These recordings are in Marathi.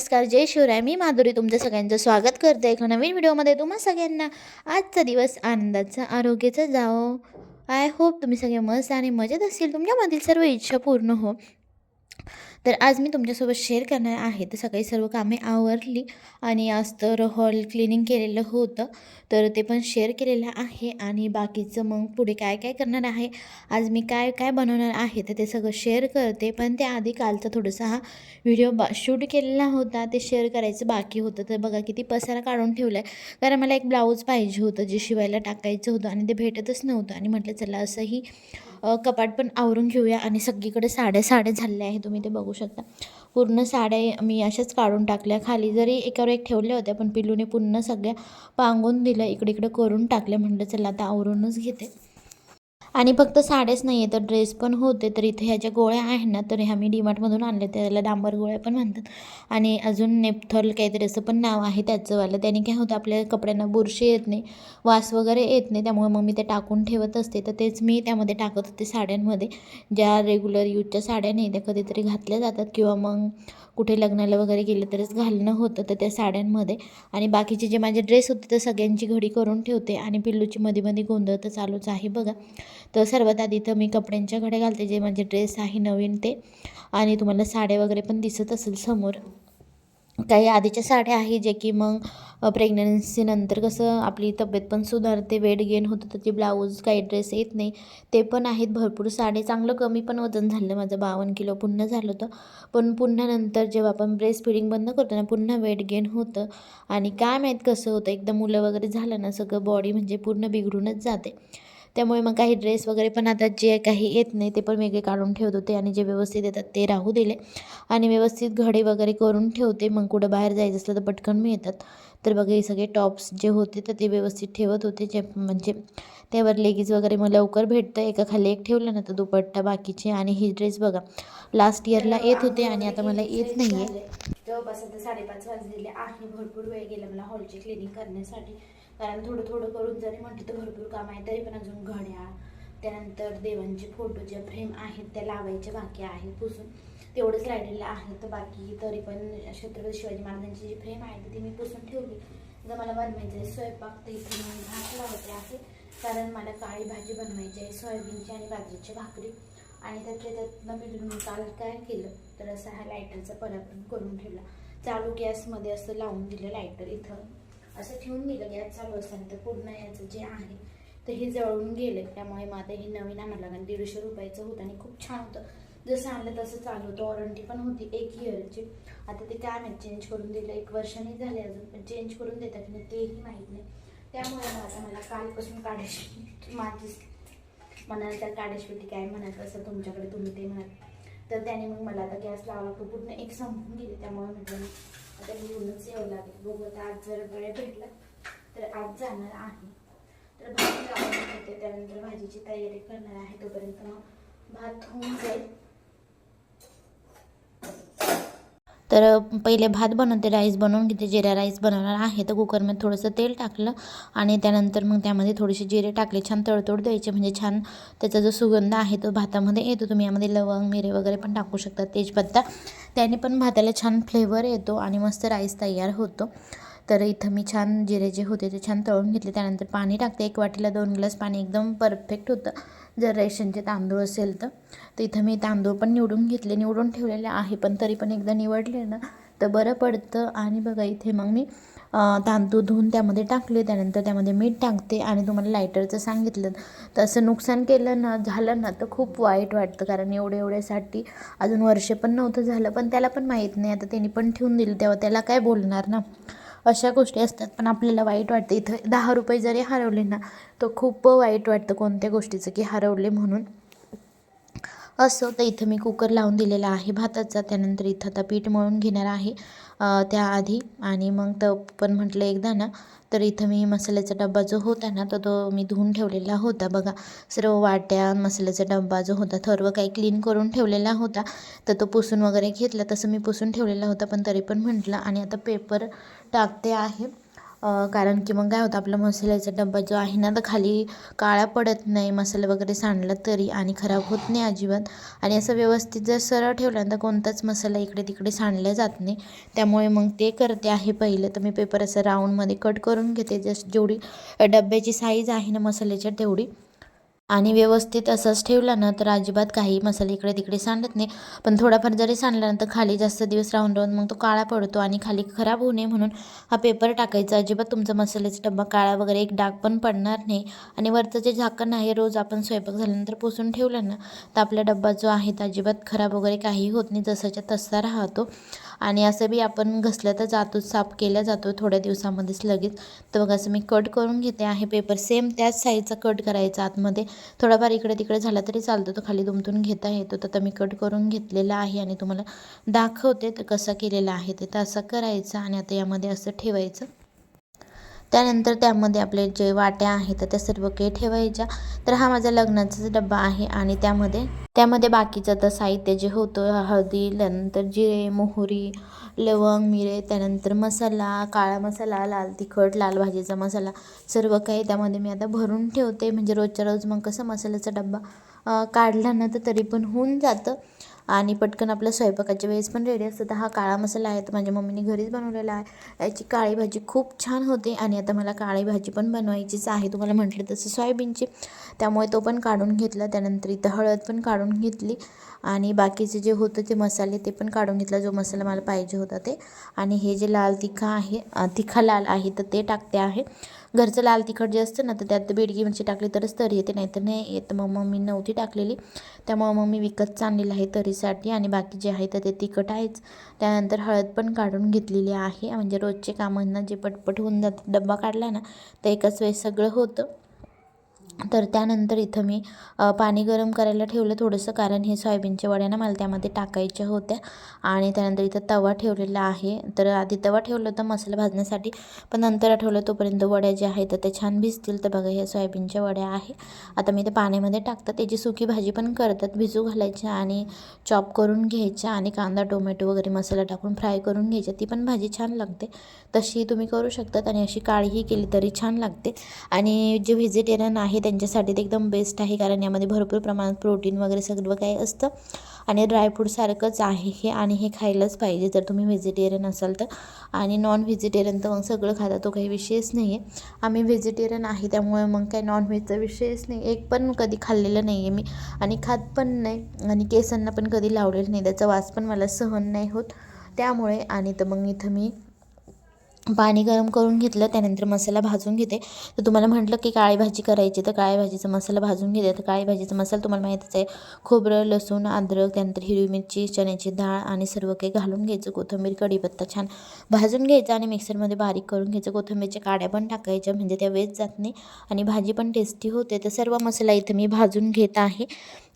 नमस्कार जय शिवराय. मी माधुरी तुमचं सगळ्यांचं स्वागत करते. एका नवीन व्हिडिओमध्ये तुम्हा सगळ्यांना आजचा दिवस आनंदाचा आरोग्याचा जाओ आय होप तुम्ही सगळे मस्त आणि मजेत असतील. तुमच्यामधील सर्व इच्छा पूर्ण हो. तर आज मी तुमच्यासोबत शेअर करणार आहे. तर सकाळी सर्व कामे आवरली आणि आज तर हॉल क्लिनिंग केलेलं होतं. तर ते पण शेअर केलेलं आहे आणि बाकीचं मग पुढे काय काय करणार आहे आज मी काय काय बनवणार आहे तर ते सगळं शेअर करते. पण त्याआधी कालचा थोडासा हा व्हिडिओ बा शूट केलेला होता. ते शेअर करायचं बाकी होतं. तर बघा किती पसारा काढून ठेवला आहे कारण मला एक ब्लाऊज पाहिजे होतं जे शिवायला टाकायचं होतं आणि ते भेटतच नव्हतं. आणि म्हटलं चला असंही कपाट पण आवरून घेऊया आणि सगळीकडे साड्या साड्या झालेल्या आहे तुम्ही ते बघू शकता. पूर्ण साड्या मी अशाच काढून टाकल्या. खाली जरी एकावर एक ठेवल्या होत्या पण पिल्लूने पुन्हा सगळ्या पांगून दिल्या. इकडे इकडे करून टाकल्या. म्हटलं चला आता आवरूनच घेते. आणि फक्त साड्याच नाही आहे तर ड्रेस पण होते तर इथे ह्या ज्या गोळ्या आहेत ना तर ह्या मी डीमार्टमधून आणले त्याला डांबर गोळ्या पण म्हणतात. आणि अजून नेपथॉल काहीतरी असं पण नाव आहे त्याचंवालं. त्याने काय होतं आपल्या कपड्यांना बुरशी येत नाही वास वगैरे येत नाही त्यामुळे मग मी ते टाकून ठेवत असते. तर तेच मी त्यामध्ये टाकत होते साड्यांमध्ये ज्या रेग्युलर यूजच्या साड्या नाही त्या कधीतरी घातल्या जातात. किंवा मग कुठे लग्नाला वगैरे गेलं तरच घालणं होतं तर त्या साड्यांमध्ये. आणि बाकीचे जे माझे ड्रेस होते तर सगळ्यांची घडी करून ठेवते. आणि पिल्लूची मध्ये मध्ये गोंधळ तर चालूच आहे बघा. तर सर्वात आधी तर मी कपड्यांच्या घड्या घालते जे माझे ड्रेस आहे नवीन ते. आणि तुम्हाला साड्या वगैरे पण दिसत असेल समोर. काही आधीच्या साड्या आहे जे की मग प्रेग्नन्सीनंतर कसं आपली तब्येत पण सुधारते वेट गेन होतं तर ते ब्लाऊज काही ड्रेस येत नाही. ते पण आहेत भरपूर साडे चांगलं कमी पण वजन झालं माझं बावन्न किलो पुन्हा झालं होतं. पण पुन्हा नंतर जेव्हा आपण ब्रेस्ट फिडिंग बंद करतो ना पुन्हा वेट गेन होतं. आणि काय माहीत कसं होतं एकदा मुलं वगैरे झालं ना सगळं बॉडी म्हणजे पूर्ण बिघडूनच जाते. त्यामुळे मग काही ड्रेस वगैरे पण आता जे काही येत नाही ते पण वेगळे काढून ठेवत होते आणि जे व्यवस्थित येतात ते राहू दिले. आणि व्यवस्थित घडे वगैरे करून ठेवते. मग कुठं बाहेर जायचं असलं तर पटकन मिळतात. तर बघा हे सगळे टॉप्स जे होते तर ते व्यवस्थित ठेवत होते. जे म्हणजे त्यावर लेगीज वगैरे मग लवकर भेटतं एका खाली एक ठेवलं ना तर दुपट्टा बाकीचे आणि ही ड्रेस बघा. लास्ट इयरला येत होते आणि आता मला येत नाही आहे जवळपास आता साडेपाच वाजलेले आहे. भरपूर वेळ गेला मला हॉलची क्लिनिंग करण्यासाठी. कारण थोडं थोडं करून जरी म्हटलं तर भरपूर काम आहे तरी पण अजून घड्या त्यानंतर देवांचे फोटो ज्या फ्रेम आहेत त्या लावायच्या बाकी आहेत पुसून. तेवढंच राहिलेलं आहे. तर बाकी तरी पण छत्रपती शिवाजी महाराजांची जी फ्रेम आहे ती मी पुसून ठेवली. जर मला बनवायचं आहे स्वयंपाक तर इथे मी भात लावते आहे. कारण मला काळी भाजी बनवायची आहे सोयाबीनची आणि बाजरीची भाकरी. आणि त्यातल्या त्यातनं मी मी काल काय केलं तर असं हा लायटरचा पराक्रम करून ठेवला. चालू गॅसमध्ये असं लावून दिलं लायटर इथं. असं ठेवून दिलं गॅस चालू असताना तर पूर्ण याचं जे आहे तर हे जळून गेलं. त्यामुळे मग आता हे नवीन आणायला लागेल दीडशे रुपयाचं होतं आणि खूप छान होतं. जसं आणलं तसं चालू होतं. वॉरंटी पण होती एक इयरची आता ते काय नाही चेंज करून दिलं. एक वर्षाने झाले अजून पण चेंज करून देतात की नाही तेही माहीत नाही. त्यामुळे आता मला कालपासून काढायची माझी म्हणाल त्या काढायची काय म्हणायचं असं तुमच्याकडे तुम्ही ते म्हणाल. तर त्याने मग मला आता गॅस लावा तो पूर्ण एक संपून गेले. त्यामुळे म्हटलं आता लिहूनच यावं लागेल. बघू आता आज जर वेळ भेटला तर आज जाणार आहे. तर भाजी लावून घेते त्यानंतर भाजीची तयारी करणार आहे. तोपर्यंत मग भात होऊन जाईल. तर पहिले भात बनवते राईस बनवून घेते. जिरा राईस बनवणार आहे. तर कुकरमध्ये थोडंसं तेल टाकलं आणि त्यानंतर मग त्यामध्ये थोडेसे जिरे टाकले. छान तडतोड द्यायचे म्हणजे छान त्याचा जो सुगंध आहे तो भातामध्ये येतो. तुम्ही यामध्ये लवंग मिरे वगैरे पण टाकू शकता. तेजपत्ता. त्याने पण भाताला छान फ्लेवर येतो आणि मस्त राईस तयार होतो. तर इथं मी छान जिरे जे होते ते छान तळून घेतले. त्यानंतर पाणी टाकते. एक वाटीला दोन ग्लास पाणी एकदम परफेक्ट होतं. जर रेशनचे तांदूळ असेल तर. तर इथं मी तांदूळ पण निवडून घेतले. निवडून ठेवलेले आहे पण तरी पण एकदा निवडले ना तर बरं पडतं. आणि बघा इथे मग मी तांदूळ धुवून त्यामध्ये टाकले. त्यानंतर त्यामध्ये मीठ टाकते. आणि तुम्हाला लायटरचं सांगितलं. तर असं नुकसान केलं ना झालं ना तर खूप वाईट वाटतं. कारण एवढे एवढ्यासाठी अजून वर्ष पण नव्हतं झालं. पण त्याला पण माहीत नाही. आता त्यांनी पण ठेवून दिलं. तेव्हा त्याला काय बोलणार ना? अशा गोष्टी असतात पण आपल्याला वाईट वाटतं. इथं दहा रुपये जरी हरवले ना तर खूप वाईट वाटतं कोणत्या गोष्टीचं की हरवले म्हणून. असं तर इथं मी कुकर लावून दिलेला आहे. भाताचा त्यानंतर इथं आता पीठ मळून घेणार आहे त्याआधी. आणि मग तर पण म्हटलं एकदा ना तर इथं मी मसाल्याचा डब्बा जो होता ना तर तो मी धुवून ठेवलेला होता. बघा सर्व वाट्या मसाल्याचा डब्बा जो होता सर्व काही क्लीन करून ठेवलेला होता. तर तो पुसून वगैरे घेतला. तसं मी पुसून ठेवलेला होता पण तरी पण म्हटलं. आणि आता पेपर टाकते आहे. कारण की मग काय होतं आपला मसाल्याचा डब्बा जो आहे ना तर खाली काळा पडत नाही मसाला वगैरे सांडला तरी आणि खराब होत नाही अजिबात. आणि असं व्यवस्थित जर सरळ ठेवला तर कोणताच मसाला इकडे तिकडे सांडला जात नाही. त्यामुळे मग ते करते आहे पहिले तर मी पेपर असं राऊंडमध्ये कट करून घेते. जस्ट जेवढी डब्याची साईज आहे ना मसाल्याच्या तेवढी. आणि व्यवस्थित असंच ठेवला ना तर अजिबात काही मसाले इकडे तिकडे सांडत नाही. पण थोडाफार जरी सांडला ना तर खाली जास्त दिवस राहून राहून मग तो काळा पडतो आणि खाली खराब होऊ नये म्हणून हा पेपर टाकायचा. अजिबात तुमचा मसाल्याचा डब्बा काळा वगैरे एक डाग पण पडणार नाही. आणि वरचं जे झाकण आहे रोज आपण स्वयंपाक झाल्यानंतर पुसून ठेवलं ना तर आपला डब्बा जो आहे तो अजिबात खराब वगैरे काही होत नाही जसाच्या तसा राहतो. आणि असं बी आपण घसलं तर जातो साफ केला जातो थोड्या दिवसामध्येच लगेच. तर बघा असं मी कट करून घेते आहे पेपर सेम त्याच साईजचा कट करायचा आतमध्ये. थोडाफार इकडे तिकडे झाला तरी चालतो. तो खाली दुमतून घेता येतो. तर आता मी कट करून घेतलेला आहे आणि तुम्हाला दाखवते तर कसा केलेला आहे ते. तर असं करायचं आणि आता यामध्ये असं ठेवायचं. त्यानंतर त्यामध्ये आपले जे वाट्या आहेत त्या सर्व काही ठेवायच्या. तर हा माझा लग्नाचा डब्बा आहे आणि त्यामध्ये त्यामध्ये बाकीचं तर साहित्य जे होतं हळदी त्यानंतर जिरे मोहरी लवंग मिरे त्यानंतर मसाला काळा मसाला लाल तिखट लाल भाजीचा मसाला सर्व काही त्यामध्ये मी आता भरून ठेवते. म्हणजे रोजच्या रोज मग कसं मसाल्याचा डब्बा काढला ना तर तरी पण होऊन जातं. आणि पटकन आपल्या स्वयंपाकाच्या वेळेस पण रेडी असतं. तर हा काळा मसाला आहे तर माझ्या मम्मीने घरीच बनवलेला आहे. याची काळी भाजी खूप छान होते आणि आता मला काळी भाजी पण बनवायचीच आहे. तुम्हाला म्हटलं तसं सोयाबीनची. त्यामुळे तो पण काढून घेतला. त्यानंतर इथं हळद पण काढून घेतली. आणि बाकीचे जे होतं ते मसाले ते पण काढून घेतला. जो मसाला मला पाहिजे होता ते. आणि हे जे लाल तिखा आहे तिखा लाल आहे तर ते टाकते आहे. घरचं लाल तिखट जे असतं ना तर त्यात बेडगी मिरची टाकली तरच तरी येते नाही तर नाही येत. मग मम्मी नव्हती टाकलेली. त्यामुळं मग मी विकतच आणलेलं आहे तरीसाठी आणि बाकी जे आहे तर ते तिखट आहेच. त्यानंतर हळद पण काढून घेतलेली आहे. म्हणजे रोजचे कामांना जे पटपट होऊन जातात डब्बा काढला ना तर एकाच वेळेस सगळं होतं. तर त्यानंतर इथं मी पाणी गरम करायला ठेवलं थोडंसं कारण हे सोयाबीनच्या वड्या ना मला त्यामध्ये टाकायच्या होत्या. आणि त्यानंतर इथं तवा ठेवलेला आहे. तर आधी तवा ठेवलं होतं मसाला भाजण्यासाठी पण नंतर आठवलं तोपर्यंत वड्या ज्या आहेत तर त्या छान भिजतील. तर बघा हे सोयाबीनच्या वड्या आहे. आता मी ते पाण्यामध्ये टाकतात. त्याची सुकी भाजी पण करतात. भिजू घालायच्या आणि चॉप करून घ्यायच्या आणि कांदा टोमॅटो वगैरे मसाला टाकून फ्राय करून घ्यायच्या. ती पण भाजी छान लागते. तशी तुम्ही करू शकतात आणि अशी काळीही केली तरी छान लागते. आणि जे व्हेजिटेरियन आहे त्यांच्यासाठी ते एकदम बेस्ट आहे कारण यामध्ये भरपूर प्रमाणात प्रोटीन वगैरे सगळं काही असतं. आणि ड्रायफ्रूटसारखंच आहे हे आणि हे खायलाच पाहिजे. जर तुम्ही व्हेजिटेरियन असाल तर. आणि नॉन व्हेजिटेरियन तर मग सगळं खाता तो काही विषयच नाही आहे आम्ही व्हेजिटेरियन आहे त्यामुळे मग काही नॉनव्हेजचा विषयच नाही. एक पण कधी खाल्लेलं नाही आहे मी. आणि खात पण नाही. आणि केसांना पण कधी लावलेलं नाही. त्याचा वास पण मला सहन नाही होत. त्यामुळे आणि तर मग इथं मी पाणी गरम करून घेतलं त्यानंतर मसाला भाजून घेते. तर तुम्हाला म्हटलं की काळी भाजी करायची तर काळी भाजीचा मसाला भाजून घेते. तर काळी भाजीचा मसाला तुम्हाला माहीतच आहे खोबरं लसूण अद्रक त्यानंतर हिरवी मिरची चण्याची डाळ आणि सर्व काही घालून घ्यायचं. कोथिंबीर कढीपत्ता छान भाजून घ्यायचा आणि मिक्सरमध्ये बारीक करून घ्यायचं. कोथिंबीरच्या काड्या पण टाकायच्या म्हणजे त्या वेस्ट जात नाही आणि भाजी पण टेस्टी होते. तर सर्व मसाला इथं मी भाजून घेत आहे.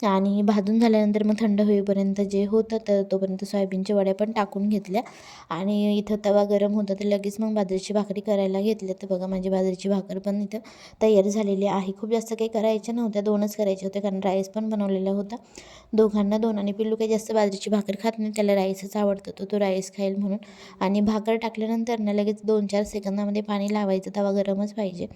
आणि भाजून झाल्यानंतर मग थंड होईपर्यंत जे होतं तर तोपर्यंत सोयाबीनच्या वड्या पण टाकून घेतल्या. आणि इथं तवा गरम होता तर लगेच मग बाजरीची भाकरी करायला घेतल्या. तर बघा माझी बाजरीची भाकर पण इथं तयार झालेली आहे. खूप जास्त काही करायच्या नव्हत्या दोनच करायच्या होत्या कारण राईस पण बनवलेला होता. दोघांना दोन आणि पिल्लू काही जास्त बाजरीची भाकर खात नाही त्याला राईसच आवडतं. तो तो राईस खाईल म्हणून. आणि भाकर टाकल्यानंतर ना लगेच दोन चार सेकंदामध्ये पाणी लावायचं तवा गरमच पाहिजे.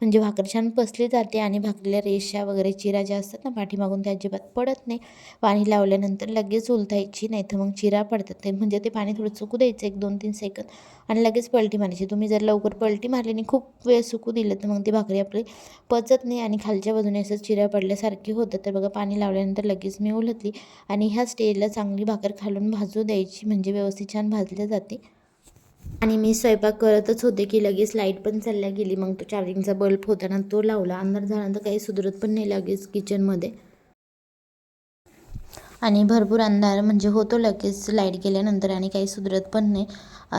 म्हणजे भाकर छान पसली जाते आणि भाकरीला रेषा वगैरे चिरा ज्या असतात ना पाठीमागून त्या अजिबात पडत नाही. पाणी लावल्यानंतर लगेच उलथायची नाही तर मग चिरा पडतात. ते म्हणजे ते पाणी थोडं सुकू द्यायचं एक दोन तीन सेकंद. आणि लगेच पलटी मारायची. तुम्ही जर लवकर पलटी मारली आणि खूप वेळ सुकू दिलं तर मग ती भाकरी आपली पचत नाही आणि खालच्या बाजूने असं चिरा पडल्यासारखी होतं. तर बघा पाणी लावल्यानंतर लगेच मी उलटली आणि ह्या स्टेजला चांगली भाकर खालून भाजू द्यायची. म्हणजे व्यवस्थित छान भाजल्या जाते. आणि मी स्वयंपाक करतच होते की लगेच लाइट पण चालल्या गेली. मग तो चार्जिंगचा बल्ब होता ना तो लावला. अंधार झाल्यानंतर काही सुधरत पण नाही लगेच किचनमध्ये आणि भरपूर अंधार म्हणजे होतो लगेच लाइट गेल्यानंतर आणि काही सुधरत पण नाही.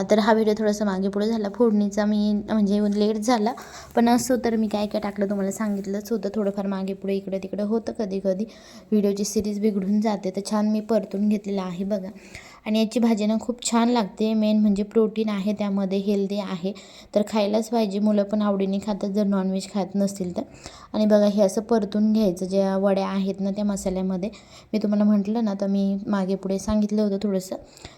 तर हा व्हिडिओ थोडासा मागे पुढे झाला. फोडणीचा मी म्हणजे लेट झाला. पण असो तर मी काय काय टाकलं तुम्हाला सांगितलंच होतं. थोडंफार मागे पुढे इकडं तिकडं होतं कधी कधी. व्हिडिओची सिरीज बिघडून जाते. तर छान मी परतून घेतलेलं आहे बघा. आणि याची भाजी ना खूप छान लागते. मेन म्हणजे प्रोटीन आहे त्यामध्ये हेल्दी आहे. तर खायलाच पाहिजे. मुलं पण आवडीने खातात जर नॉनव्हेज खात नसतील तर. आणि बघा हे असं परतून घ्यायचं. ज्या वड्या आहेत ना त्या मसाल्यामध्ये. मी तुम्हाला म्हटलं ना तर मी मागे पुढे सांगितलं होतं थोडंसं.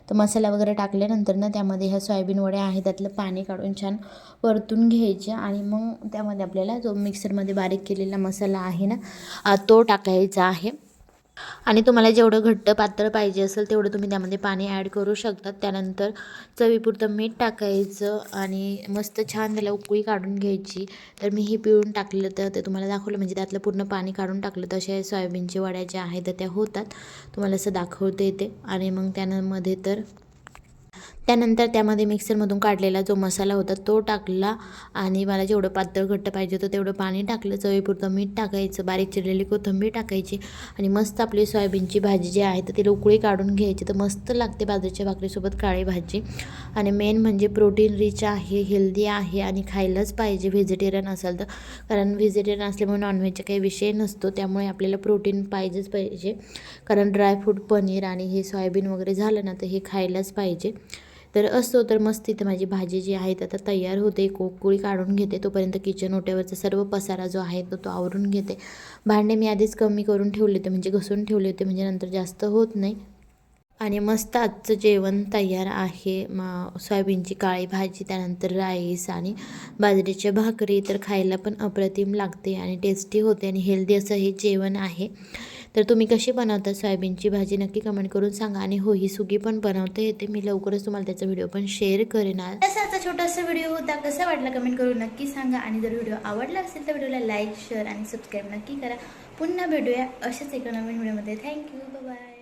तर मसाला वगैरे टाकल्यानंतर ना त्यामध्ये ह्या सोयाबीन वड्या आहेत त्यातलं पाणी काढून छान परतून घ्यायचे. आणि मग त्यामध्ये आपल्याला जो मिक्सरमध्ये बारीक केलेला मसाला आहे ना तो टाकायचा आहे. आणि तुम्हाला जेवढं घट्ट पातळ पाहिजे असेल तेवढं तुम्ही त्यामध्ये पाणी ॲड करू शकता. त्यानंतर चवीपुरतं मीठ टाकायचं आणि मस्त छान त्याला उकळी काढून घ्यायची. तर मी हे पिळून टाकलं तर ते तुम्हाला दाखवलं म्हणजे त्यातलं पूर्ण पाणी काढून टाकलं तर सोयाबीनचे वड्या ज्या आहेत तर त्या होतात. तुम्हाला असं दाखवता येते आणि मग त्यामध्ये तर त्यानंतर त्यामध्ये मिक्सरमधून काढलेला जो मसाला होता तो टाकला आणि मला जेवढं पातळ घट्ट पाहिजे होतं तेवढं पाणी टाकलं. चवीपुरतं मीठ टाकायचं बारीक चिरलेली कोथिंबीर टाकायची आणि मस्त आपली सोयाबीनची भाजी जी आहे तर ती उकळी काढून घ्यायची. तर मस्त लागते बाजरीच्या भाकरीसोबत काळी भाजी. आणि मेन म्हणजे प्रोटीन रिच आहे हेल्दी आहे आणि खायलाच पाहिजे. व्हेजिटेरियन असाल तर. कारण व्हेजिटेरियन असल्यामुळे नॉनव्हेजचा काही विषय नसतो. त्यामुळे आपल्याला प्रोटीन पाहिजेच पाहिजे. कारण ड्रायफ्रूट पनीर आणि हे सोयाबीन वगैरे झालं ना तर हे खायलाच पाहिजे. तर असतो तर मस्त इथं माझी भाजी जी आहे आता तयार होते. कोकुळी काढून घेते. तोपर्यंत किचन ओट्यावरचा सर्व पसारा जो आहे तो तो आवरून घेते. भांडे मी आधीच कमी करून ठेवले होते. म्हणजे घसून ठेवले होते. म्हणजे नंतर जास्त होत नाही. आणि मस्त आजचं जेवण तयार आहे. मग सोयाबीनची काळी भाजी त्यानंतर राईस आणि बाजरीच्या भाकरी तर खायला पण अप्रतिम लागते आणि टेस्टी होते आणि हेल्दी असं हे जेवण आहे. तर तुम्ही कशी बनवता सोयाबीनची भाजी नक्की कमेंट करून सांगा आणि हो ही सुगी पण बनवता. येते मी लवकरच तुम्हाला त्याचा व्हिडिओ पण शेअर करेन तसा असा छोटासा व्हिडिओ होता कसा वाटला कमेंट करून नक्की सांगा आणि जर व्हिडिओ आवडला असेल तर व्हिडिओला लाईक शेअर आणि सबस्क्राईब नक्की करा. पुन्हा भेटूया अशाच एका नवीन व्हिडिओमध्ये थँक्यू बाय